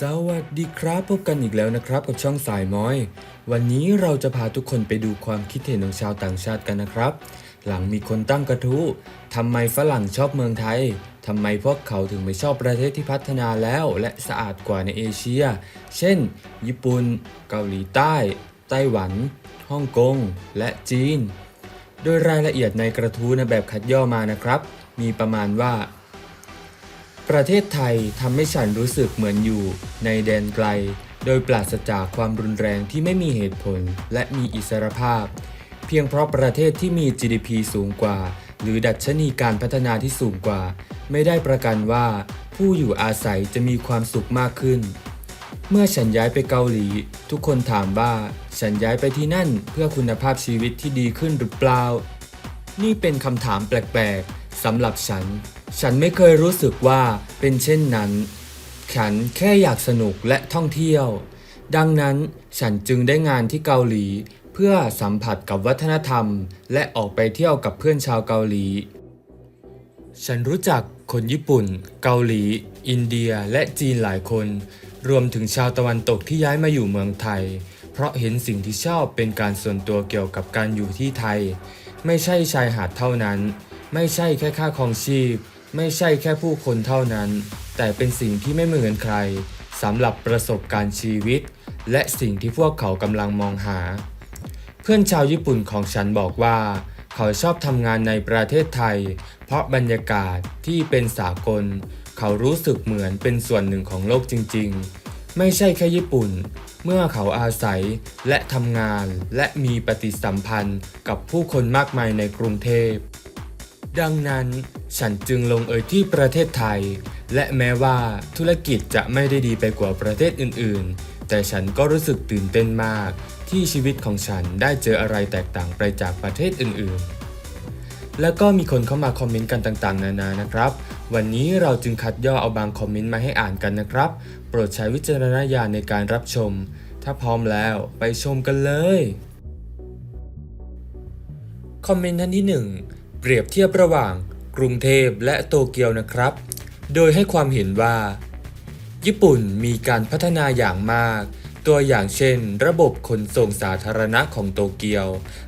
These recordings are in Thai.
สวัสดีครับพบกันอีกแล้วนะครับ กับช่องสายม้อย วันนี้เราจะพาทุกคนไปดูความคิดเห็นของชาวต่างชาติกันนะครับ หลังมีคนตั้งกระทู้ทำไมฝรั่งชอบเมืองไทยทำไมพวกเขาถึงไม่ชอบประเทศที่พัฒนาแล้วและสะอาดกว่าในเอเชีย เช่น ญี่ปุ่น เกาหลีใต้ ไต้หวัน ฮ่องกง และจีน โดยรายละเอียดในกระทู้ในแบบคัดย่อมานะครับ มีประมาณว่า ประเทศไทยทำให้ฉันรู้สึกเหมือนอยู่ในแดนไกล โดยปราศจากความรุนแรงที่ไม่มีเหตุผลและมีอิสรภาพ เพียงเพราะประเทศที่มี GDP สูงกว่า หรือดัชนีการพัฒนาที่สูงกว่า ไม่ได้ประกันว่า ผู้อยู่อาศัยจะมีความสุขมากขึ้น เมื่อฉันย้ายไปเกาหลี ทุกคนถามว่า ฉันย้ายไปที่นั่นเพื่อคุณภาพชีวิตที่ดีขึ้นหรือเปล่า นี่เป็นคำถามแปลกๆสำหรับฉัน ฉันไม่เคยรู้สึกว่าเป็นเช่นนั้น ฉันแค่อยากสนุกและท่องเที่ยว ดังนั้นฉันจึงได้งานที่เกาหลี เพื่อสัมผัสกับวัฒนธรรม และออกไปเที่ยวกับเพื่อนชาวเกาหลี ฉันรู้จักคนญี่ปุ่น เกาหลี อินเดียและจีนหลายคน รวมถึงชาวตะวันตกที่ย้ายมาอยู่เมืองไทย เพราะเห็นสิ่งที่ชอบเป็นการส่วนตัวเกี่ยวกับการอยู่ที่ไทย ไม่ใช่ชายหาดเท่านั้น ไม่ใช่แค่ค่าครองชีพ ไม่ใช่แค่ผู้คนเท่านั้น แต่เป็นสิ่งที่ไม่เหมือนใครสำหรับประสบการณ์ชีวิต และสิ่งที่พวกเขากำลังมองหา เพื่อนชาวญี่ปุ่นของฉันบอกว่า เขาชอบทำงานในประเทศไทย เพราะบรรยากาศที่เป็นสากล เขารู้สึกเหมือนเป็นส่วนหนึ่งของโลกจริง ๆ ไม่ใช่แค่ญี่ปุ่น เมื่อเขาอาศัยและทำงาน และมีปฏิสัมพันธ์กับผู้คนมากมายในกรุงเทพ ดังนั้นฉันจึงลงเอยที่ประเทศไทย และแม้ว่าธุรกิจจะไม่ได้ดีไปกว่าประเทศอื่น ๆ แต่ฉันก็รู้สึกตื่นเต้นมาก ที่ชีวิตของฉันได้เจออะไรแตกต่างไปจากประเทศอื่น ๆ แล้วก็มีคนเข้ามาคอมเมนต์กันต่างๆ นานานะครับ วันนี้เราจึงคัดย่อเอาบางคอมเมนต์มาให้อ่านกันนะครับ โปรดใช้วิจารณญาณในการรับชม ถ้าพร้อมแล้วไปชมกันเลย คอมเมนต์ท่านที่ 1 เปรียบเทียบระหว่างกรุงเทพและโตเกียวนะครับ โดยให้ความเห็นว่า ญี่ปุ่นมีการพัฒนาอย่างมาก ตัวอย่างเช่น ระบบขนส่งสาธารณะของโตเกียว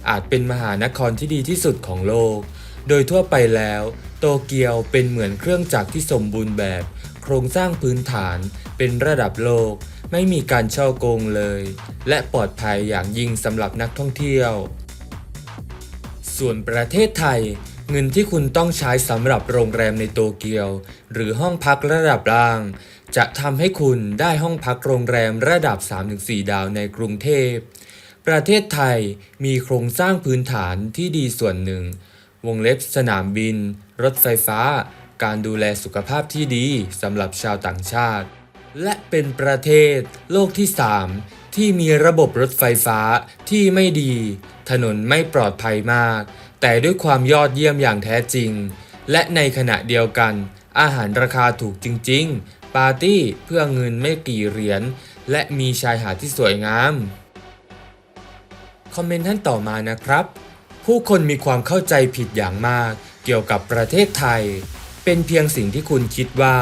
อาจเป็นมหานครที่ดีที่สุดของโลก โดยทั่วไปแล้ว โตเกียวเป็นเหมือนเครื่องจักรที่สมบูรณ์แบบ โครงสร้างพื้นฐานเป็นระดับโลก ไม่มีการช่อโกงเลย และปลอดภัยอย่างยิ่งสำหรับนักท่องเที่ยว ส่วนประเทศไทย เงินที่คุณต้องใช้สำหรับโรงแรมในโตเกียว หรือห้องพักระดับล่าง จะทำให้คุณได้ห้องพักโรงแรมระดับ 3-4 ดาวในกรุงเทพ ประเทศไทยมีโครงสร้างพื้นฐานที่ดีส่วนหนึ่ง วงเล็บสนามบิน รถไฟฟ้า การดูแลสุขภาพที่ดีสำหรับชาวต่างชาติ และเป็นประเทศโลกที่ 3 ที่มีระบบรถไฟฟ้าที่ไม่ดี ถนนไม่ปลอดภัยมาก แต่ด้วยความยอดเยี่ยมอย่างแท้จริง และในขณะเดียวกัน อาหารราคาถูกจริง ๆ ปาร์ตี้เพื่อเงินไม่กี่เหรียญ และมีชายหาดที่สวยงาม คอมเมนต์ท่านต่อมานะครับ ผู้คนมีความเข้าใจผิดอย่างมาก เกี่ยวกับประเทศไทย เป็นเพียงสิ่งที่คุณคิดว่า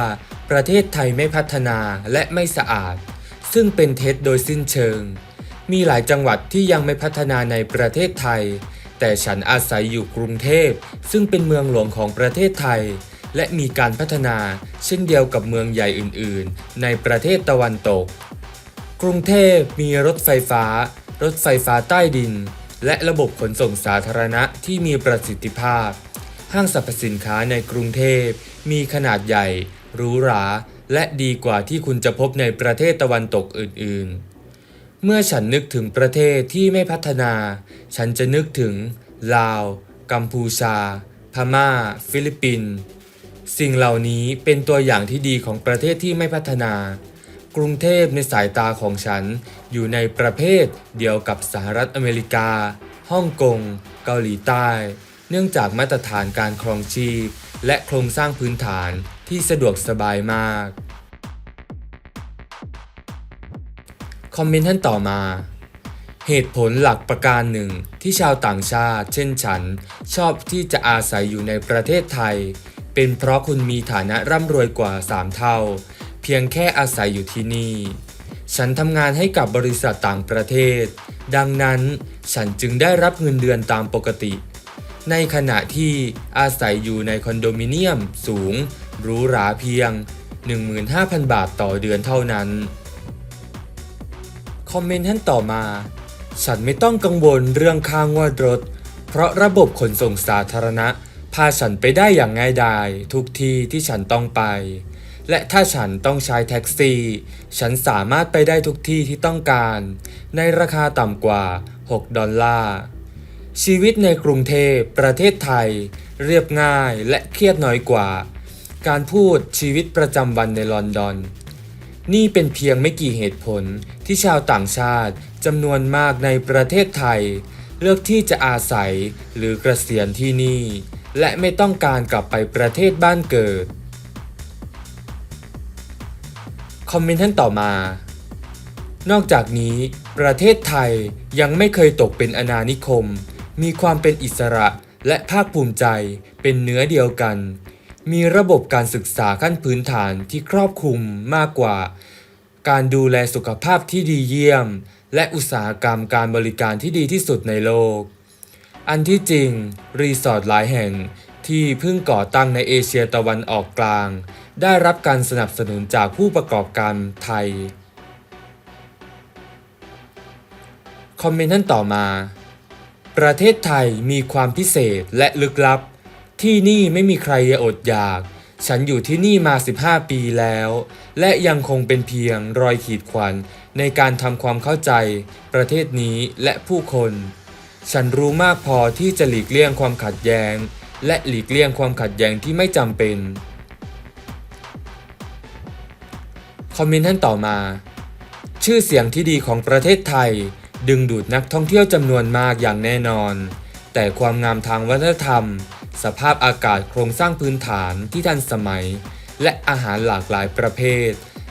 ประเทศไทยไม่พัฒนาและไม่สะอาด ซึ่งเป็นเท็จโดยสิ้นเชิง มีหลายจังหวัดที่ยังไม่พัฒนาในประเทศไทย แต่ฉันอาศัยอยู่กรุงเทพ ซึ่งเป็นเมืองหลวงของประเทศไทย และมีการพัฒนาเช่นเดียวกับเมืองใหญ่อื่น ๆ ในประเทศตะวันตก กรุงเทพมีรถไฟฟ้า รถไฟฟ้าใต้ดิน และระบบขนส่งสาธารณะที่มีประสิทธิภาพ ห้างสรรพสินค้าในกรุงเทพมีขนาดใหญ่หรูหรา และดีกว่าที่คุณจะพบในประเทศตะวันตกอื่นๆ เมื่อฉันนึกถึงประเทศที่ไม่พัฒนา ฉันจะนึกถึง ลาว กัมพูชา พม่า ฟิลิปปินส์สิ่งเหล่านี้เป็นตัวอย่างที่ดีของประเทศที่ไม่พัฒนา กรุงเทพในสายตาของฉันอยู่ในประเภทเดียวกับสหรัฐอเมริกา ฮ่องกง เกาหลีใต้ เนื่องจากมาตรฐานการครองชีพและโครงสร้างพื้นฐาน ที่สะดวกสบายมาก คอมเมนต์ท่านต่อมา เหตุผลหลักประการหนึ่งที่ชาวต่างชาติ เช่นฉัน ชอบที่จะอาศัยอยู่ในประเทศไทย เป็นเพราะคุณมีฐานะร่ำรวยกว่า 3 เท่า เพีพียงแค่อาศัยอยู่ที่นี่ ฉันทำงานให้กับบริษัทต่างประเทศ ดังนั้นฉันจึงได้รับเงินเดือนตามปกติในขณะที่อาศัยอยู่ในคอนโดมิเนียมสูง หรูหราเพียง 15,000 บาทต่อเดือนเท่านั้น คอมเมนต์ท่านต่อมา ฉันไม่ต้องกังวลเรื่องค่างวดรถ เพราะระบบขนส่งสาธารณะ พาฉันไปได้อย่างง่ายดายทุกที่ที่ฉันต้องไป และถ้าฉันต้องใช้แท็กซี่ ฉันสามารถไปได้ทุกที่ที่ต้องการ ในราคาต่ำกว่า 6 ดอลลาร์ชีวิตในกรุงเทพประเทศไทย เรียบง่ายและเครียดน้อยกว่า การพูดชีวิตประจำวันในลอนดอน นี่เป็นเพียงไม่กี่เหตุผลที่ชาวต่างชาติจำนวนมากในประเทศไทย เลือกที่จะอาศัยหรือเกษียณที่นี่ และไม่ต้องการกลับไปประเทศบ้านเกิด คอมเมนต์ท่านต่อมา นอกจากนี้ ประเทศไทยยังไม่เคยตกเป็นอาณานิคม มีความเป็นอิสระและภาคภูมิใจเป็นเนื้อเดียวกัน มีระบบการศึกษาขั้นพื้นฐานที่ครอบคลุมมากกว่า การดูแลสุขภาพที่ดีเยี่ยม และอุตสาหกรรมการบริการที่ดีที่สุดในโลก อันที่จริง รีสอร์ทหลายแห่งที่เพิ่งก่อตั้งในเอเชียตะวันออกกลาง ได้รับการสนับสนุนจากผู้ประกอบการไทย คอมเมนต์ท่านต่อมา ประเทศไทยมีความพิเศษและลึกลับ ที่นี่ไม่มีใครอดอยาก ฉันอยู่ที่นี่มา 15 ปีแล้ว และยังคงเป็นเพียงรอยขีดข่วนในการทำความเข้าใจ ประเทศนี้และผู้คน ฉันรู้มากพอที่จะหลีกเลี่ยงความขัดแย้ง และหลีกเลี่ยงความขัดแย้งที่ไม่จำเป็น คอมเมนต์ท่านต่อมา ชื่อเสียงที่ดีของประเทศไทย ดึงดูดนักท่องเที่ยวจำนวนมากอย่างแน่นอน แต่ความงามทางวัฒนธรรม สภาพอากาศโครงสร้างพื้นฐานที่ทันสมัย และอาหารหลากหลายประเภท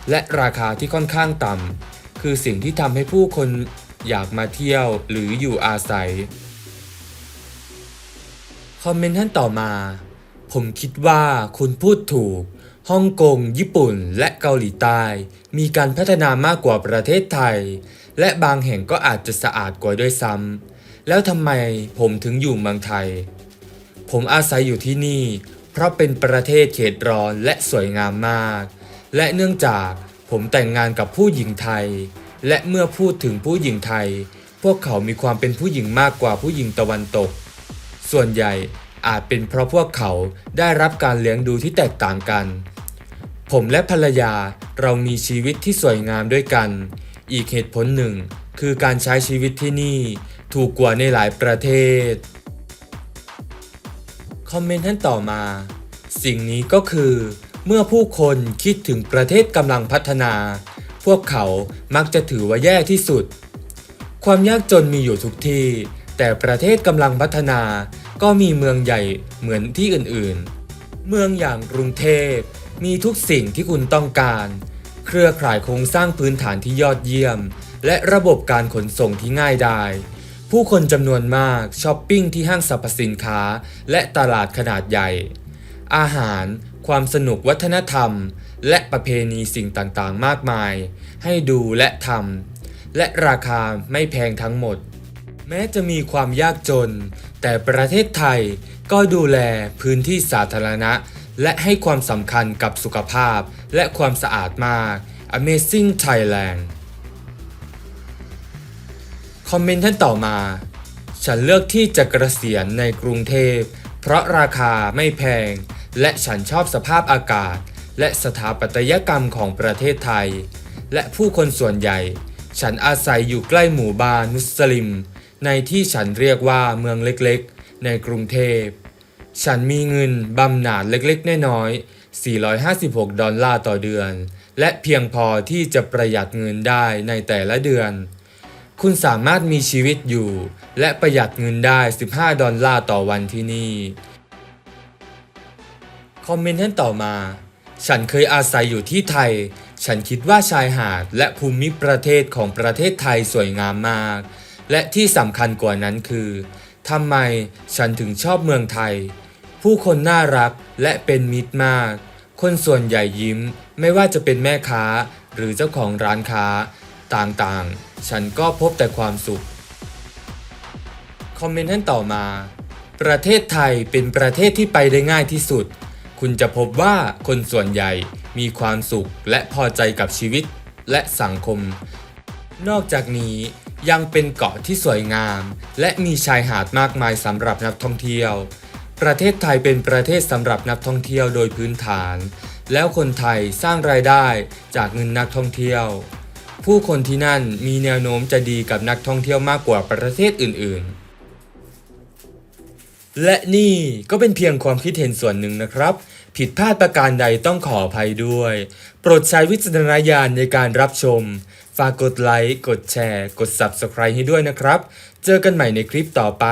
และราคาที่ค่อนข้างต่ำคือสิ่งที่ทำให้ผู้คนอยากมาเที่ยวหรืออยู่อาศัย คอมเมนต์ท่านต่อมา ผมคิดว่าคุณพูดถูก ฮ่องกง ญี่ปุ่น และเกาหลีใต้ มีการพัฒนามากกว่าประเทศไทย และบางแห่งก็อาจจะสะอาดกว่าด้วยซ้ำแล้วทำไมผมถึงอยู่เมืองไทย ผมอาศัยอยู่ที่นี่ เพราะเป็นประเทศเขตร้อนและสวยงามมาก และเนื่องจากผมแต่งงานกับผู้หญิงไทย และเมื่อพูดถึงผู้หญิงไทย พวกเขามีความเป็นผู้หญิงมากกว่าผู้หญิงตะวันตก ส่วนใหญ่อาจเป็นเพราะพวกเขาได้รับการเลี้ยงดูที่แตกต่างกัน ผมและภรรยาเรามีชีวิตที่สวยงามด้วยกัน อีกเหตุผลหนึ่งคือการใช้ชีวิตที่นี่ถูกกว่าในหลายประเทศ คอมเมนต์ท่านต่อมา สิ่งนี้ก็คือ เมื่อผู้คนคิดถึงประเทศกำลังพัฒนา พวกเขามักจะถือว่าแย่ที่สุด ความยากจนมีอยู่ทุกที่ แต่ประเทศกำลังพัฒนา ก็มีเมืองใหญ่เหมือนที่อื่นๆ เมืองอย่างกรุงเทพ มีทุกสิ่งที่คุณต้องการ เครือข่ายโครงสร้างพื้นฐานที่ยอดเยี่ยม และระบบการขนส่งที่ง่ายดาย ผู้คนจำนวนมากช้อปปิ้งที่ห้างสรรพสินค้า และตลาดขนาดใหญ่ อาหาร ความสนุกวัฒนธรรม และประเพณีสิ่งต่างๆ มากมาย ให้ดูและทำและราคาไม่แพงทั้งหมด แม้จะมีความยากจน แต่ประเทศไทยก็ดูแลพื้นที่สาธารณะ และให้ความสำคัญกับสุขภาพและความสะอาดมาก Amazing Thailand คอมเมนต์ท่านต่อมา ฉันเลือกที่จะเกษียณในกรุงเทพ เพราะราคาไม่แพง และฉันชอบสภาพอากาศ และสถาปัตยกรรมของประเทศไทย และผู้คนส่วนใหญ่ ฉันอาศัยอยู่ใกล้หมู่บ้านมุสลิม ในที่ฉันเรียกว่าเมืองเล็กๆ ในกรุงเทพ ฉันมีเงินบำนาญเล็กๆ น้อยๆ 456 ดอลลาร์ต่อเดือน และเพียงพอที่จะประหยัดเงินได้ในแต่ละเดือน คุณสามารถมีชีวิตอยู่ และประหยัดเงินได้ 15 ดอลลาร์ต่อวันที่นี่ คอมเมนต์ท่านต่อมา ฉันเคยอาศัยอยู่ที่ไทย ฉันคิดว่าชายหาดและภูมิประเทศของประเทศไทยสวยงามมาก และที่สำคัญกว่านั้นคือทำไมฉันถึงชอบเมืองไทย ผู้คนน่ารักและเป็นมิตรมาก คนส่วนใหญ่ยิ้มไม่ว่าจะเป็นแม่ค้าหรือเจ้าของร้านค้าต่างๆ ฉันก็พบแต่ความสุข คอมเมนต์ท่านต่อมา ประเทศไทยเป็นประเทศที่ไปได้ง่ายที่สุด คุณจะพบว่าคนส่วนใหญ่มีความสุขและพอใจกับชีวิตและสังคม นอกจากนี้ยังเป็นเกาะที่สวยงาม และมีชายหาดมากมายสำหรับนักท่องเที่ยว ประเทศไทยเป็นประเทศสำหรับนักท่องเที่ยวโดยพื้นฐาน แล้วคนไทยสร้างรายได้จากเงินนักท่องเที่ยว ผู้คนที่นั่นมีแนวโน้มจะดีกับนักท่องเที่ยวมากกว่าประเทศอื่นๆ และนี่ก็เป็นเพียงความคิดเห็นส่วนหนึ่งนะครับ ผิดพลาดประการใดต้องขออภัยด้วย โปรดใช้วิจารณญาณในการรับชม ฝากกดไลค์ กดแชร์ กด Subscribe ให้ด้วยนะครับ เจอกันใหม่ในคลิปต่อไป